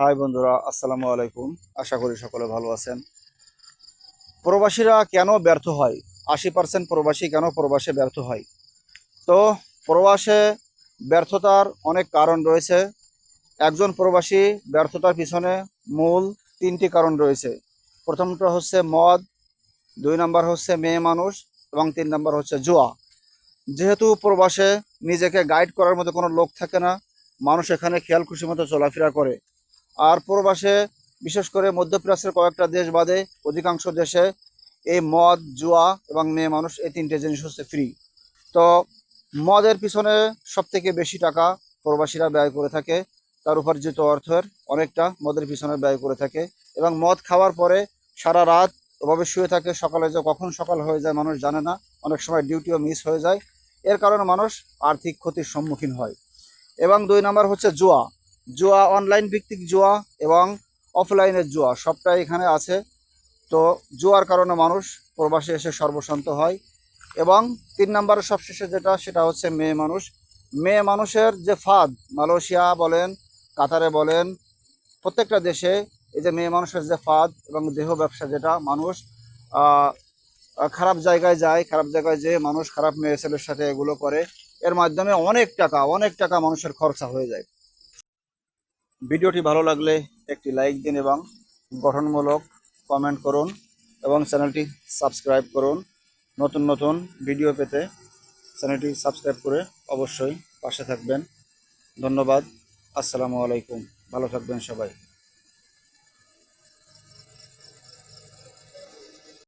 High বন্ধুরা, আসসালামু আলাইকুম। আশা করি সকলে ভালো আছেন। প্রবাসীরা কেন ব্যর্থ হয়? আশি পার্সেন্ট প্রবাসী কেন প্রবাসে ব্যর্থ হয়? তো, প্রবাসে ব্যর্থতার অনেক কারণ রয়েছে। একজন প্রবাসী ব্যর্থতার পিছনে মূল তিনটি কারণ রয়েছে। প্রথমটা হচ্ছে মদ, দুই নাম্বার হচ্ছে মেয়ে মানুষ, এবং তিন নাম্বার হচ্ছে জুয়া। যেহেতু প্রবাসে নিজেকে গাইড করার মতো কোনো লোক থাকে না, মানুষ এখানে খেয়াল খুশি মতো চলাফেরা করে। আর প্রবাসে বিশেষ করে মধ্যপ্রাচ্যের কয়েকটা দেশ বাদে অধিকাংশ দেশে এই মদ, জুয়া এবং মেয়ে মানুষ এই তিনটে জিনিস হচ্ছে ফ্রি তো মদের পিছনে সব থেকে বেশি টাকা প্রবাসীরা ব্যয় করে থাকে, তার উপার্জিত অর্থের অনেকটা মদের পিছনে ব্যয় করে থাকে এবং মদ খাওয়ার পরে সারা রাত ওভাবে শুয়ে থাকে, সকালে যে কখন সকাল হয়ে যায় মানুষ জানে না, অনেক সময় ডিউটিও মিস হয়ে যায়। এর কারণে মানুষ আর্থিক ক্ষতির সম্মুখীন হয়। এবং দুই নাম্বার হচ্ছে জুয়া। জুয়া অনলাইন ভিত্তিক জুয়া এবং অফলাইনের জুয়া, সবটাই এখানে আছে। তো জুয়ার কারণে মানুষ প্রবাসে এসে সর্বশান্ত হয় এবং তিন নম্বরের সবশেষে যেটা, সেটা হচ্ছে মেয়ে মানুষ। মেয়ে মানুষের যে ফাঁদ, মালয়েশিয়া বলেন, কাতারে বলেন, প্রত্যেকটা দেশে এই যে মেয়ে মানুষের যে ফাঁদ এবং দেহ ব্যবসা যেটা, মানুষ খারাপ জায়গায় যায়, খারাপ জায়গায় যেয়ে মানুষ খারাপ মেয়ে ছেলের সাথে এগুলো করে। এর মাধ্যমে অনেক টাকা অনেক টাকা মানুষের খরচা হয়ে যায়। ভিডিওটি ভালো লাগলে একটি লাইক দিন এবং গঠনমূলক কমেন্ট করুন এবং চ্যানেলটি সাবস্ক্রাইব করুন। নতুন নতুন ভিডিও পেতে চ্যানেলটি সাবস্ক্রাইব করে অবশ্যই পাশে থাকবেন। ধন্যবাদ। আসসালামু আলাইকুম। ভালো থাকবেন সবাই।